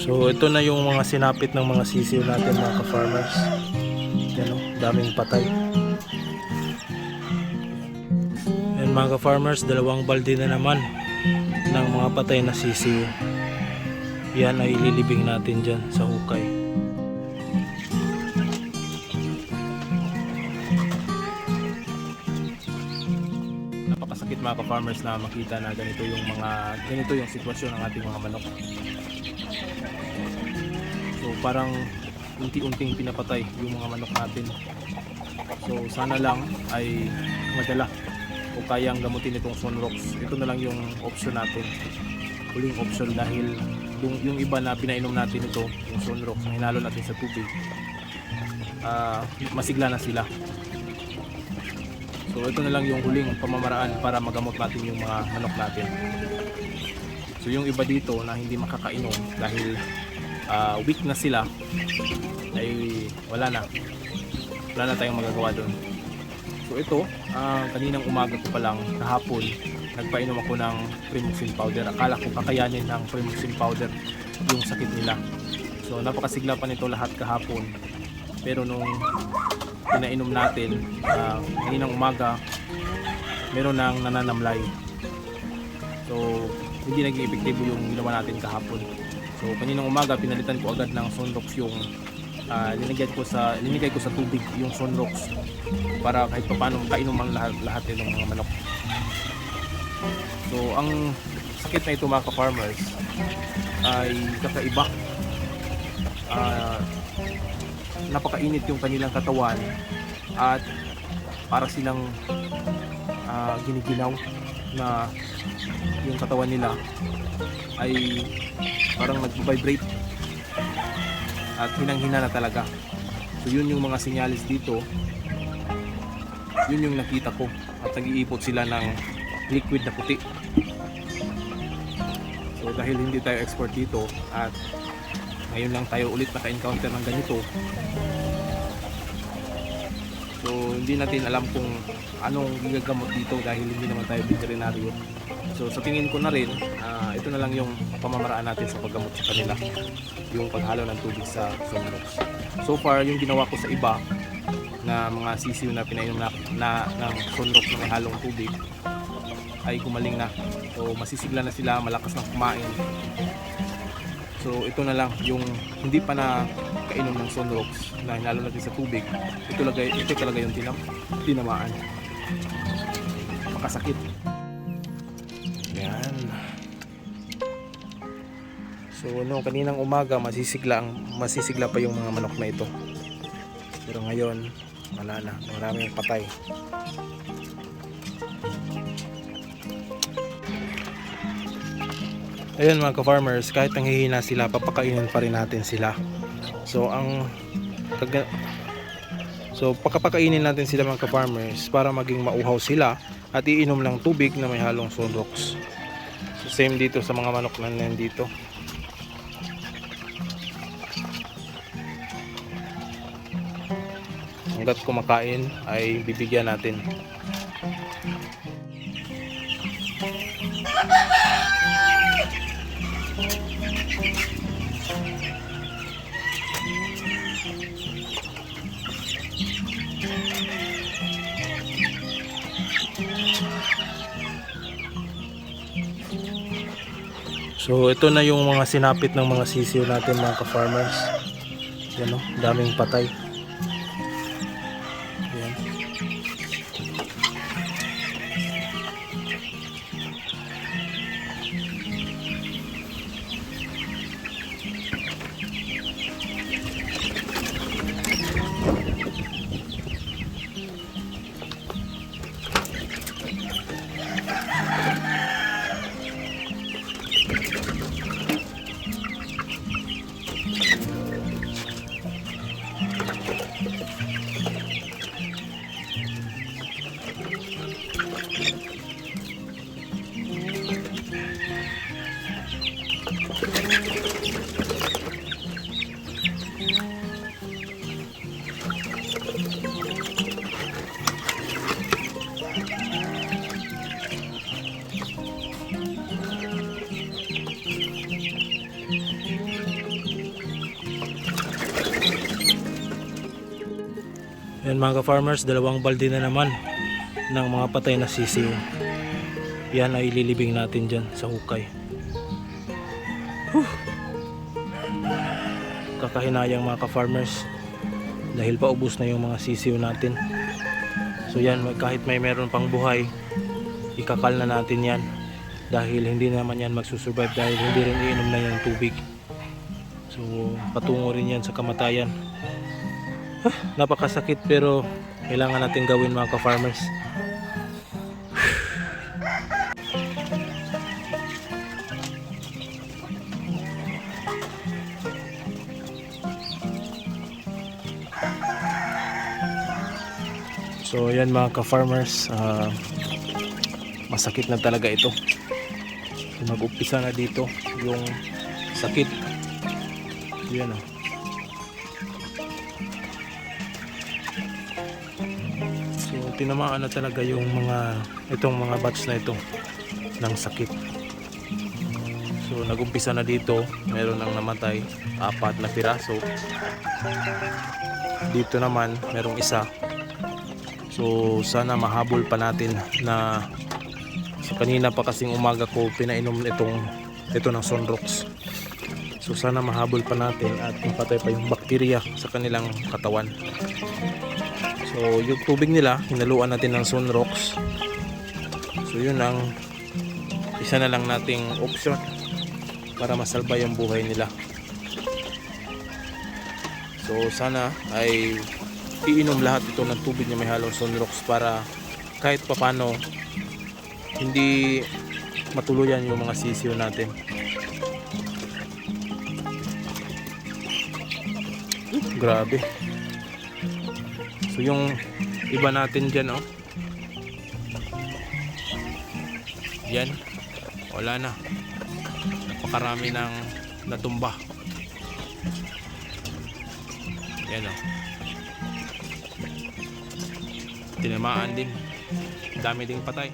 So ito na yung mga sinapit ng mga sisiw natin mga ka-farmers. Yan o, daming patay. Yan mga ka-farmers, dalawang balde na naman ng mga patay na sisiw. Yan ay ililibing natin dyan sa hukay. Napakasakit mga ka-farmers na makita na ganito yung mga ganito yung sitwasyon ng ating mga manok. So parang unti-unting pinapatay yung mga manok natin. So sana lang ay madala o kayang gamutin itong sunrox. Ito na lang yung option natin. Huling option dahil yung, yung iba na pinainom natin ito, yung sunrox na hinalo natin sa tubig, ah, masigla na sila. So ito na lang yung huling pamamaraan para magamot natin yung mga manok natin. So yung iba dito na hindi makakainom dahil ah, weak na sila ay wala na. Wala na tayong magagawa doon. So ito, ah, kaninang umaga ko pa lang kahapon nagpainom ako ng Primoxin powder. Akala ko kakayanin ng Primoxin powder yung sakit nila. So napakasigla pa nito lahat kahapon. Pero nung pinainom natin uh, kaninang umaga meron nang nananamlay. So hindi naging epektibo yung ginawa natin kahapon. So kaninang umaga pinalitan ko agad ng sunrox yung uh, ko sa linigay ko sa tubig yung sunrox para kahit paano makainom ang lahat, lahat ng mga manok. So ang sakit na ito mga ka-farmers ay kakaiba. Ah, napakainit yung kanilang katawan at para silang ah, ginigilaw na yung katawan nila ay parang nag-vibrate at hinang-hina na talaga. So yun yung mga sinyalis dito. Yun yung nakita ko at nag-iipot sila ng liquid na puti. So dahil hindi tayo expert dito at ngayon lang tayo ulit naka-encounter ng ganito. So hindi natin alam kung anong gigagamot dito dahil hindi naman tayo veterinaryo. So sa tingin ko na rin ah, ito na lang yung pamamaraan natin sa paggamot sa kanila. Yung paghalo ng tubig sa sunrox so far yung ginawa ko sa iba na mga sisiw na pinainom na, na ng sunrox na may halong tubig ay gumaling na. So masisigla na sila malakas na kumain So ito na lang yung hindi pa na kainom ng sunrox na hinalo natin sa tubig. Ito talaga ito talaga yung tinam tinamaan. Makasakit. Yan. So no, kaninang umaga masisigla ang masisigla pa yung mga manok na ito. Pero ngayon wala na, maraming patay. Ayun mga ka-farmers, kahit nanghihina sila, papakainin pa rin natin sila. So ang So pakapakainin natin sila mga ka-farmers para maging mauhaw sila at iinom ng tubig na may halong sunrox. So same dito sa mga manok na nandito. Hanggat kumakain ay bibigyan natin. So ito na yung mga sinapit ng mga sisiw natin mga ka-farmers. Yan o, daming patay. Mga ka-farmers, dalawang balde na naman ng mga patay na sisiw. Yan ay ililibing natin dyan sa hukay. Kakahinayang mga ka-farmers dahil paubos na yung mga sisiw natin. So yan, kahit may meron pang buhay, ikakal na natin yan dahil hindi naman yan magsusurvive dahil hindi rin iinom na yan tubig. So patungo rin yan sa kamatayan. Ah, napakasakit pero kailangan natin gawin mga ka-farmers. So yan mga ka-farmers, ah, masakit na talaga ito. Mag-umpisa na dito yung sakit. Yan oh. Tinamaan na talaga yung mga itong mga batch na ito ng sakit. So nag-umpisa na dito, meron nang namatay, apat na piraso. Dito naman merong isa. So sana mahabol pa natin na so, kanina pa kasing umaga ko pinainom itong ito ng sunrox. So sana mahabol pa natin at mapatay pa yung bakterya sa kanilang katawan. So yung tubig nila, hinaluan natin ng sunrox. So yun ang isa na lang nating option para masalba yung buhay nila. So sana ay iinom lahat ito ng tubig na may halong sunrox para kahit papano hindi matuluyan yung mga sisiyo natin. Grabe. So yung iba natin dyan oh. Yan. Wala na. Napakarami ng natumba. Yan oh. Tinamaan din. Dami ding patay.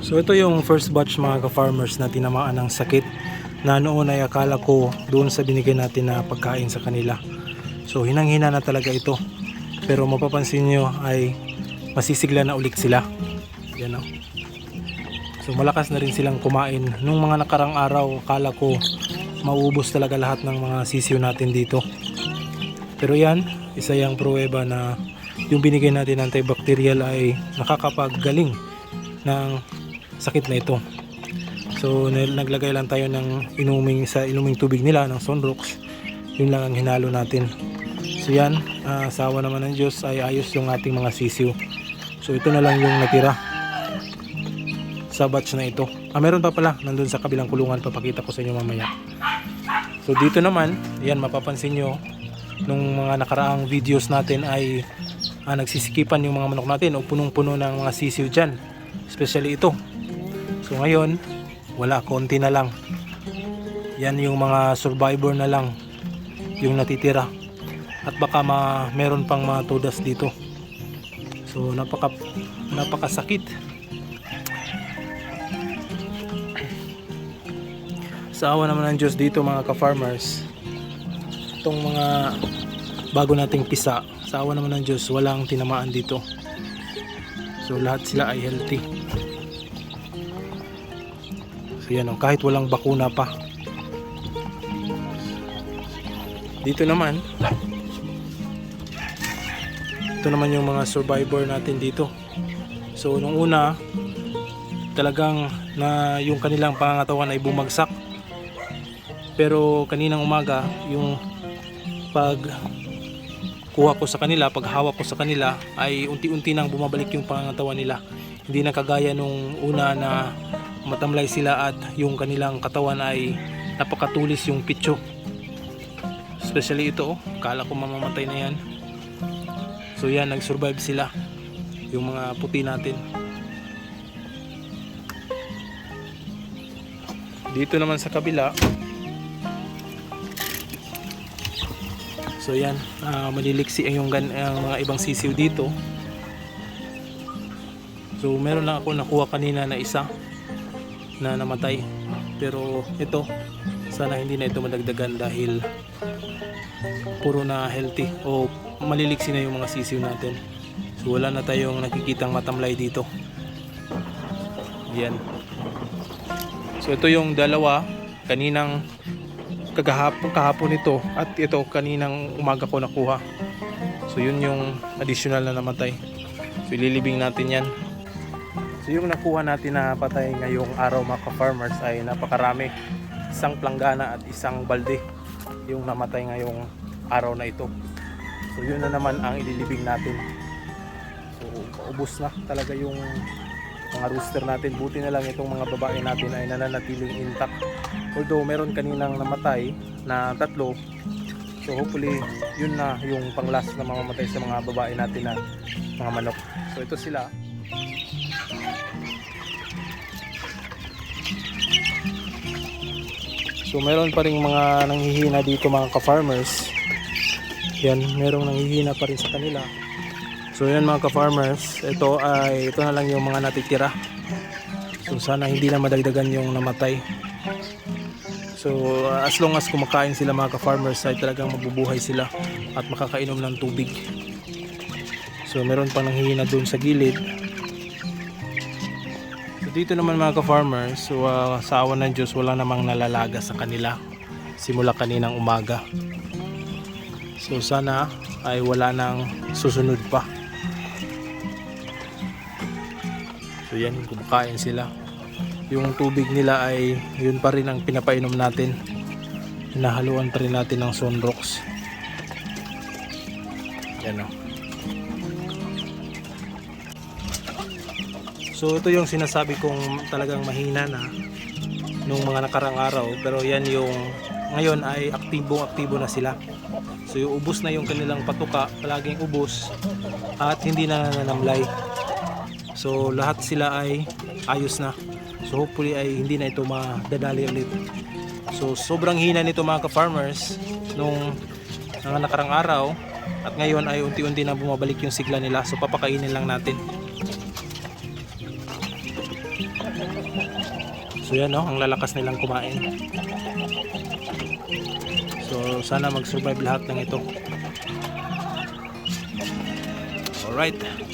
So ito yung first batch mga ka-farmers na tinamaan ng sakit na noon ay akala ko doon sa binigay natin na pagkain sa kanila. So hinang-hina na talaga ito. Pero mapapansin nyo ay masisigla na ulit sila. Yan o. So malakas na rin silang kumain. Nung mga nakarang araw akala ko maubos talaga lahat ng mga sisiyo natin dito. Pero yan, isa yung pruweba na yung binigay natin antibacterial ay nakakapaggaling ng sakit na ito. So naglagay lang tayo ng inuming sa inuming tubig nila ng Sunrox. Yun lang ang hinalo natin. So yan, ah, sa awa naman ng Diyos ay ayos yung ating mga sisiw. So ito na lang yung natira sa batch na ito. Ah, meron pa pala, nandun sa kabilang kulungan, papakita ko sa inyo mamaya. So dito naman, yan mapapansin nyo, nung mga nakaraang videos natin ay ah, nagsisikipan yung mga manok natin o punong-puno ng mga sisiw dyan. Especially ito. So ngayon, wala, konti na lang. Yan yung mga survivor na lang yung natitira. At baka ma, meron pang mga tudas dito. So napaka napakasakit. Sa awa naman ng Diyos dito mga ka-farmers, itong mga bago nating pisa, sa awa naman ng Diyos, walang tinamaan dito. So lahat sila ay healthy. So yan o, kahit walang bakuna pa. Dito naman, ito naman yung mga survivor natin dito. So nung una, talagang na yung kanilang pangangatawan ay bumagsak. Pero kaninang umaga, yung pag kuha ko sa kanila, pag hawak ko sa kanila, ay unti-unti nang bumabalik yung pangangatawan nila. Hindi na kagaya nung una na matamlay sila at yung kanilang katawan ay napakatulis yung pitso. Especially ito, oh, kala ko mamamatay na yan. So yan, nag-survive sila. Yung mga puti natin. Dito naman sa kabila, So yan, ah, maliliksi ang yung gan- ang mga ibang sisiw dito. So meron lang ako nakuha kanina na isa na namatay. Pero ito, sana hindi na ito madagdagan dahil puro na healthy o maliliksi na yung mga sisiw natin. So wala na tayong nakikitang matamlay dito. Yan so ito yung dalawa. Kaninang kagahapon kahapon ito at ito kaninang umaga ko nakuha. So yun yung additional na namatay. So ililibing natin yan. So yung nakuha natin na patay ngayong araw mga ka-farmers ay napakarami isang planggana at isang balde yung namatay ngayong araw na ito. So yun na naman ang ililibing natin. So ubos na talaga yung mga rooster natin. Buti na lang itong mga babae natin ay nananatiling intact. Although meron kaninang namatay na tatlo. So hopefully yun na yung pang last na mamamatay sa mga babae natin na mga manok. So ito sila So meron pa rin mga nanghihina dito mga ka-farmers. Yan, merong nanghihina pa rin sa kanila. So yan mga ka-farmers, ito ay ito na lang yung mga natitira. So sana hindi na madagdagan yung namatay. So as long as kumakain sila mga ka-farmers ay talagang mabubuhay sila at makakainom ng tubig. So meron pang nanghihina doon sa gilid. Dito naman mga ka-farmers, so, uh, sa awan ng Diyos wala namang nalalaga sa kanila simula kaninang umaga. So sana ay wala nang susunod pa. So yan, kumakain sila. Yung tubig nila ay yun pa rin ang pinapainom natin. Hinahaluan pa rin natin ng sunrocks. Yan o. So ito yung sinasabi kong talagang mahina na nung mga nakarang araw pero yan yung ngayon ay aktibong aktibo na sila. So yung ubos na yung kanilang patuka, palaging ubos at hindi na nananamlay. So lahat sila ay ayos na. So hopefully ay hindi na ito madadali ulit. So sobrang hina nito mga ka-farmers nung mga nakarang araw at ngayon ay unti-unti na bumabalik yung sigla nila. So papakainin lang natin. So yan no, ang lalakas nilang kumain. So sana mag-survive lahat ng ito. Alright.